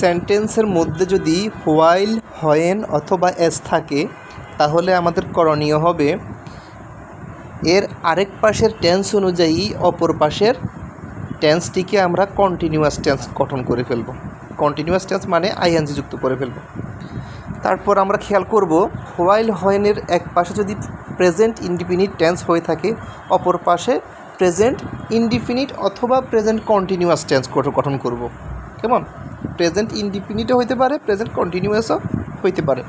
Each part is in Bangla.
সেন্টেন্সের মধ্যে যদি হোয়াইল হয়েন অথবা এস থাকে, তাহলে আমাদের করণীয় হবে এর আরেক পাশের টেন্স অনুযায়ী অপর পাশের টেন্সটিকে আমরা কন্টিনিউয়াস টেন্স গঠন করে ফেলব। কন্টিনিউয়াস টেন্স মানে আইএনজি যুক্ত করে ফেলব। তারপর আমরা খেয়াল করব হোয়াইল হয়েনের এক পাশে যদি প্রেজেন্ট ইনডিফিনিট টেন্স হয়ে থাকে, অপর পাশে প্রেজেন্ট ইনডিফিনিট অথবা প্রেজেন্ট কন্টিনিউয়াস টেন্স গঠন করব। কেমন? প্রেজেন্ট ইনডিফিনিটও হইতে পারে, প্রেজেন্ট কন্টিনিউয়াসও হইতে পারে।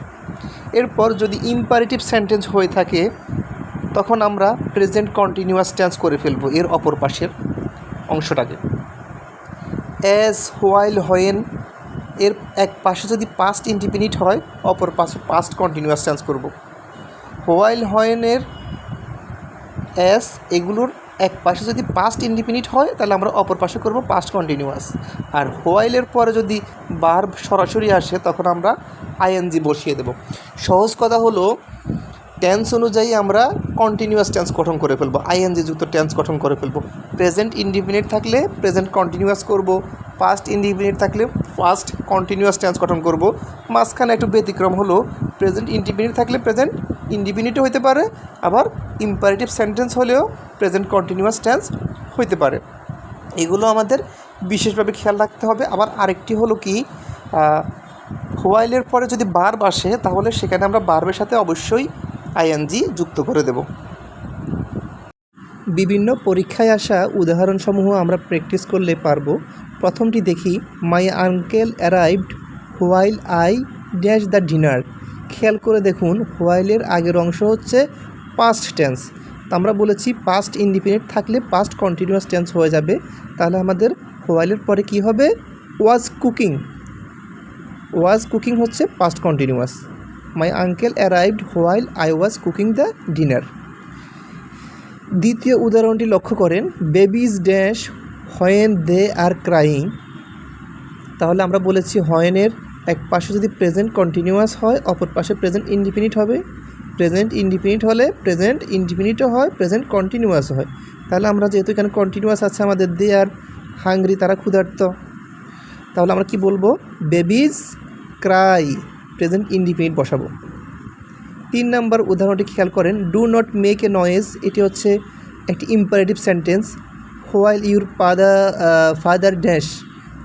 এরপর যদি ইম্পারেটিভ সেন্টেন্স হয়ে থাকে, তখন আমরা প্রেজেন্ট কন্টিনিউয়াস টেন্স করে ফেলব এর অপর পাশের অংশটাকে। অ্যাজ হোয়াইল হয়েন এর এক পাশে যদি পাস্ট ইন্ডিপেন্ডেন্ট হয়, অপর পাশে পাস্ট কন্টিনিউয়াস টেন্স করব। হোয়াইল হয়েনের অ্যাস এগুলোর এক পাশে যদি পাস্ট ইন্ডিপেন্ডেন্ট হয়, তাহলে আমরা অপর পাশে করব পাস্ট কন্টিনিউয়াস আর হোয়াইলের পরে যদি বার সরাসরি আসে, তখন আমরা আইএনজি বসিয়ে দেব। সহজ কথা হলো টেন্স অনুযায়ী আমরা কন্টিনিউয়াস টেন্স গঠন করে ফেলব আইএনজি যুক্ত টেন্স গঠন করে ফেলব। প্রেজেন্ট ইনডিফিনিট থাকলে প্রেজেন্ট কন্টিনিউয়াস করব পাস্ট ইনডিফিনিট থাকলে ফার্স্ট কন্টিনিউয়াস টেন্স গঠন করব। মাঝখানে একটু ব্যতিক্রম হলো প্রেজেন্ট ইনডিফিনিট থাকলে প্রেজেন্ট ইনডিফিনিটও হতে পারে, আবার ইম্পারেটিভ সেন্টেন্স হলেও প্রেজেন্ট কন্টিনিউয়াস টেন্স হইতে পারে। এগুলো আমাদের বিশেষভাবে খেয়াল রাখতে হবে। আবার আরেকটি হলো কি হোয়াইলের পরে যদি বার আসে, তাহলে সেখানে আমরা বার্বের সাথে অবশ্যই আইএনজি যুক্ত করে দেব। বিভিন্ন পরীক্ষায় আসা উদাহরণসমূহ আমরা প্র্যাকটিস করলে পারব। প্রথমটি দেখি my uncle arrived while I dash the dinner খেয়াল করে দেখুন হোয়াইলের আগের অংশ হচ্ছে পাস্ট টেন্স আমরা বলেছি পাস্ট ইন্ডিপেন্ডেন্ট থাকলে পাস্ট কন্টিনিউয়াস টেন্স হয়ে যাবে। তাহলে আমাদের হোয়াইলের পরে কি হবে? ওয়াজ কুকিং ওয়াজ কুকিং হচ্ছে past continuous my uncle arrived while I was cooking the dinner দ্বিতীয় উদাহরণটি লক্ষ্য করেন babies dash when they are crying তাহলে আমরা বলেছি হয়েনের এক পাশে যদি প্রেজেন্ট কন্টিনিউয়াস হয়, অপর পাশে প্রেজেন্ট ইনডিফিনিট হবে। প্রেজেন্ট ইনডিফিনিট হলে প্রেজেন্ট ইনডিফিনিটও হয় প্রেজেন্ট কন্টিনিউয়াস হয়। তাহলে আমরা যেহেতু এখানে কন্টিনিউয়াস আছে আমাদের দে আর হাঙ্গরি তারা ক্ষুধার্ত। তাহলে আমরা কি বলব? বেবিজ ক্রাই প্রেজেন্ট ইনডিফিনিট বসাবো। তিন নম্বর উদাহরণটি খেয়াল করেন? Do not make a noise এটি হচ্ছে একটি imperative sentence while your father father dash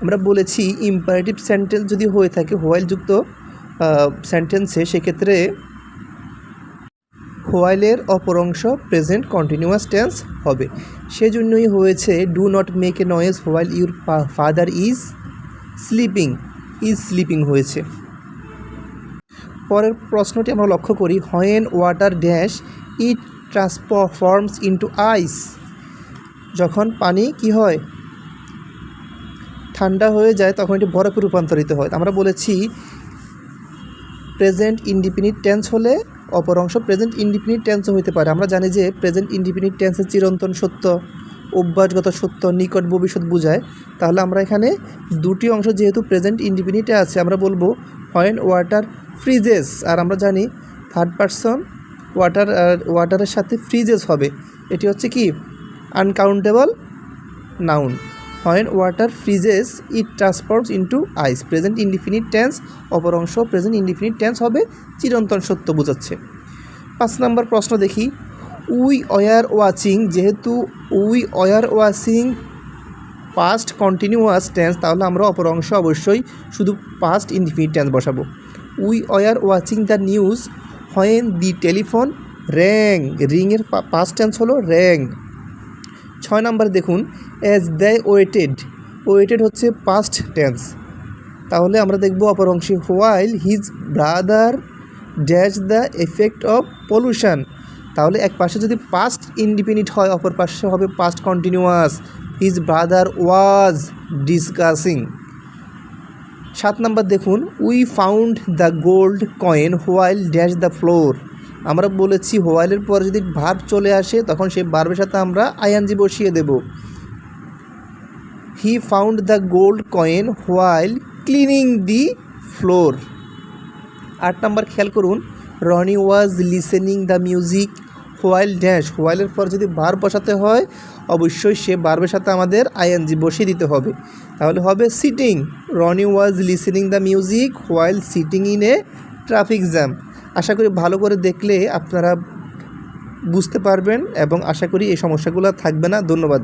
আমরা বলেছি ইম্পারেটিভ সেন্টেন্স যদি হয়ে থাকে হোয়াইল যুক্ত সেন্টেন্সে সেক্ষেত্রে হোয়াইলের অপর অংশ প্রেজেন্ট কন্টিনিউয়াস টেন্স হবে। সেজন্যই হয়েছে do not make a noise while your father is sleeping is sleeping হয়েছে। পরের প্রশ্নটি আমরা লক্ষ্য করি when water dash it transforms into ice যখন পানি কি হয়? ঠান্ডা হয়ে যায়, তখন এটি বরফে রূপান্তরিত হয়। আমরা বলেছি প্রেজেন্ট ইন্ডিপেন্ডেন্ট টেন্স হলে অপর অংশ প্রেজেন্ট ইন্ডিপেন্ডেন্ট টেন্সও হতে পারে। আমরা জানি যে প্রেজেন্ট ইন্ডিপেন্ডেন্ট টেন্সের চিরন্তন সত্য, অভ্যাসগত সত্য, নিকট ভবিষ্যৎ বোঝায়। তাহলে আমরা এখানে দুটি অংশ যেহেতু প্রেজেন্ট ইন্ডিপেন্ডেন্টে আছে, আমরা বলব হয়েন ওয়াটার ফ্রিজেস আর আমরা জানি থার্ড পারসন ওয়াটার ওয়াটারের সাথে ফ্রিজেস হবে। এটি হচ্ছে কি? Uncountable noun when water freezes it transforms into ice present indefinite tense অপর অংশ প্রেজেন্ট ইনডিফিনিট টেন্স হবে, চিরন্তন সত্য বোঝাচ্ছে। পাঁচ নম্বর প্রশ্ন দেখি। উই ওয়ার ওয়াচিং, যেহেতু we were watching past continuous tense তাহলে আমরা অপর অংশ অবশ্যই শুধু পাস্ট ইনডিফিনিট টেন্স বসাবো। We were watching the news when the telephone rang রিংয়ের পাস্ট টেন্স হলো র্যাং ছয় নম্বর দেখুন অ্যাজ দ্য ওয়েটেড ওয়েটেড হচ্ছে পাস্ট টেন্স তাহলে আমরা দেখব অপর অংশে while his brother dash the effect of pollution তাহলে এক পাশে যদি পাস্ট ইন্ডিপেন্ডেন্ট হয়, অপর পাশে হবে past continuous his brother was discussing সাত নম্বর দেখুন we found the gold coin while dash the floor আমরা বলেছি হোয়াইলের পর যদি ভার্ব চলে আসে, তখন সেই ভার্বের সাথে আমরা আইএনজি বসিয়ে দেব। He found the gold coin while cleaning the floor আট নম্বর খেয়াল করুন, Rony was listening the music while dash হোয়াইলের পর যদি ভার বসাতে হয়, অবশ্যই সে বার্বের সাথে আমাদের আইএনজি বসিয়ে দিতে হবে। তাহলে হবে sitting Rony was listening the music while sitting in a traffic jam আশা করি ভালো করে দেখলে আপনারা বুঝতে পারবেন এবং আশা করি এই সমস্যাগুলো থাকবে না। ধন্যবাদ।